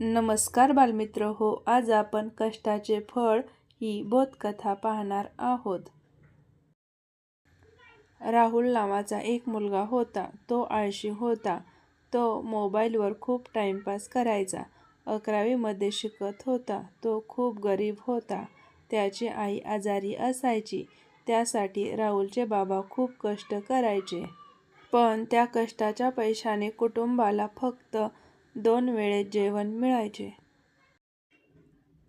नमस्कार बालमित्र हो आज आपण कष्टाचे फळ ही बोधकथा पाहणार आहोत. राहुल नावाचा एक मुलगा होता तो आळशी होता. तो मोबाईलवर खूप टाईमपास करायचा. अकरावीमध्ये शिकत होता तो खूप गरीब होता. त्याची आई आजारी असायची त्यासाठी राहुलचे बाबा खूप कष्ट करायचे. पण त्या कष्टाच्या पैशाने कुटुंबाला फक्त दोन वेळेत जेवण मिळायचे.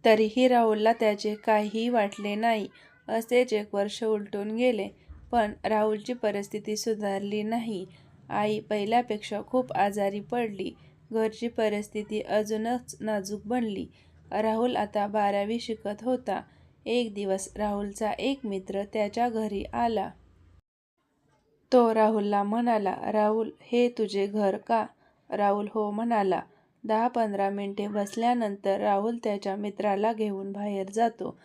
तरीही राहुलला त्याचे काहीही वाटले नाही असेच एक वर्ष उलटून गेले. पण राहुलची परिस्थिती सुधारली नाही. आई पहिल्यापेक्षा खूप आजारी पडली. घरची परिस्थिती अजूनच नाजूक बनली. राहुल आता बारावी शिकत होता. एक दिवस राहुलचा एक मित्र त्याच्या घरी आला. तो राहुलला म्हणाला राहुल हे तुझे घर का? राहुल हो म्हणाला. दहा पंधरा मिनिटे बसल्यानंतर राहुल त्याच्या मित्राला घेऊन बाहेर जातो.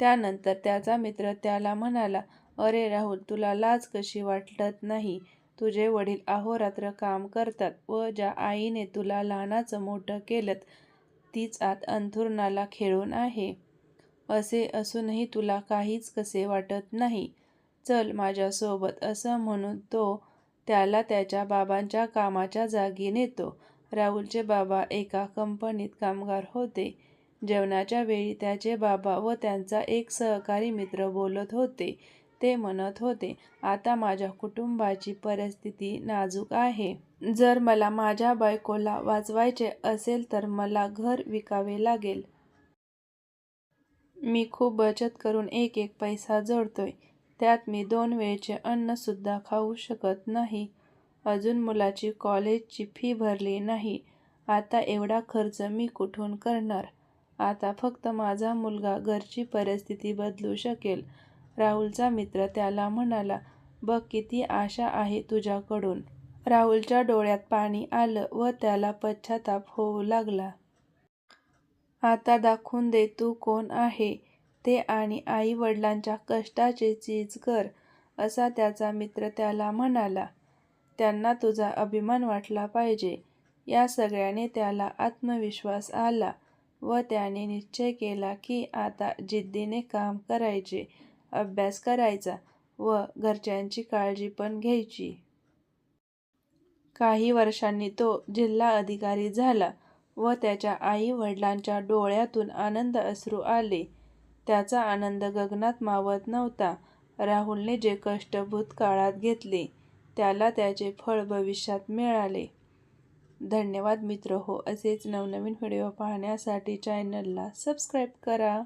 त्यानंतर त्याचा मित्र त्याला म्हणाला अरे राहुल तुला लाज कशी वाटत नाही? तुझे वडील अहोरात्र काम करतात व ज्या आईने तुला लहानाचं मोठं केलं तीच आत अंथुरणाला खेळून आहे. असे असूनही तुला काहीच कसे वाटत नाही. चल माझ्यासोबत असं म्हणून तो त्याला त्याच्या बाबांच्या कामाच्या जागी नेतो. राहुलचे बाबा एका कंपनीत कामगार होते. जेवणाच्या वेळी त्याचे बाबा व त्यांचा एक सहकारी मित्र बोलत होते. ते म्हणत होते आता माझ्या कुटुंबाची परिस्थिती नाजूक आहे. जर मला माझ्या बायकोला वाचवायचे असेल तर मला घर विकावे लागेल. मी खूप बचत करून एक एक पैसा जोडतोय. त्यात मी दोन वेळचे अन्नसुद्धा खाऊ शकत नाही. अजून मुलाची कॉलेजची फी भरली नाही. आता एवढा खर्च मी कुठून करणार? आता फक्त माझा मुलगा घरची परिस्थिती बदलू शकेल. राहुलचा मित्र त्याला म्हणाला बघ किती आशा आहे तुझ्याकडून. राहुलच्या डोळ्यात पाणी आलं व त्याला पश्चाताप होऊ लागला. आता दाखवून दे तू कोण आहे. ते आणि आई वडिलांच्या कष्टाचे चीज कर असा त्याचा मित्र त्याला म्हणाला. त्यांना तुझा अभिमान वाटला पाहिजे. या सगळ्याने त्याला आत्मविश्वास आला व त्याने निश्चय केला की आता जिद्दीने काम करायचे अभ्यास करायचा व घरच्यांची काळजी पण घ्यायची. काही वर्षांनी तो जिल्हा अधिकारी झाला व त्याच्या आई वडिलांच्या डोळ्यातून आनंद अश्रू आले. त्याचा आनंद गगनात मावत नव्हता. राहुलने जे कष्ट भूतकाळात घेतले त्याला त्याचे फळ भविष्यात मिळाले. धन्यवाद मित्र. हो असेच नवनवीन व्हिडिओ पाहण्यासाठी चॅनलला सबस्क्राईब करा.